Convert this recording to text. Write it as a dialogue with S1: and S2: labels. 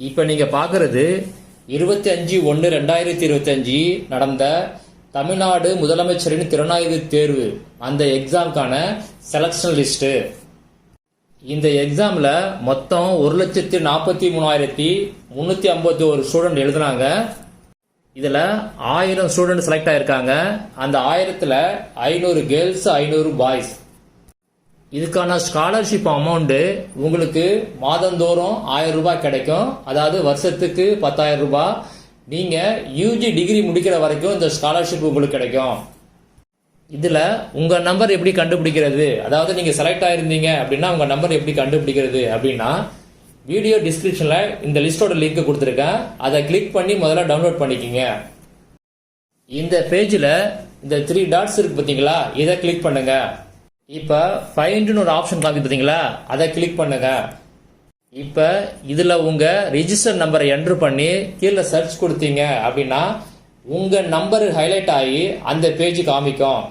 S1: இப்போ நீங்கள் பார்க்குறது இருபத்தி அஞ்சு ஒன்று ரெண்டாயிரத்தி இருபத்தஞ்சி நடந்த தமிழ்நாடு முதலமைச்சரின் திறனாய்வு தேர்வு அந்த எக்ஸாம்க்கான செலக்ஷன் லிஸ்ட்டு இந்த எக்ஸாமில் மொத்தம் ஒரு லட்சத்தி நாற்பத்தி மூணாயிரத்தி முந்நூற்றி ஐம்பத்தி ஒரு ஸ்டூடெண்ட் எழுதுனாங்க. இதில் ஆயிரம் ஸ்டூடெண்ட் செலக்ட் ஆயிருக்காங்க. அந்த ஆயிரத்தில் ஐநூறு கேர்ள்ஸ் ஐநூறு பாய்ஸ் இதுக்கான ஸ்காலர்ஷிப் அமௌண்ட்டு உங்களுக்கு மாதந்தோறும் ஆயிரம் ரூபாய் கிடைக்கும். அதாவது வருஷத்துக்கு பத்தாயிரம் ரூபாய். நீங்கள் யூஜி டிகிரி முடிக்கிற வரைக்கும் இந்த ஸ்காலர்ஷிப் உங்களுக்கு கிடைக்கும். இதில் உங்கள் நம்பர் எப்படி கண்டுபிடிக்கிறது? அதாவது நீங்கள் செலக்ட் ஆகிருந்தீங்க அப்படின்னா உங்கள் நம்பர் எப்படி கண்டுபிடிக்கிறது அப்படின்னா வீடியோ டிஸ்கிரிப்ஷனில் இந்த லிஸ்டோட லிங்க் கொடுத்துருக்கேன். அதை கிளிக் பண்ணி முதல்ல டவுன்லோட் பண்ணிக்கிங்க. இந்த பேஜில் இந்த த்ரீ டாட்ஸ் இருக்கு பார்த்தீங்களா? இதை கிளிக் பண்ணுங்கள் இப்போ ஃபைண்டுன்னு ஒரு ஆப்ஷன் காமி பார்த்தீங்களா? அதை கிளிக் பண்ணுங்க. இப்போ இதில் உங்கள் ரிஜிஸ்டர் நம்பரை என்ட்ரு பண்ணி கீழே சர்ச் கொடுத்தீங்க அப்படின்னா உங்கள் நம்பர் ஹைலைட் ஆகி அந்த பேஜ் காமிக்கும்.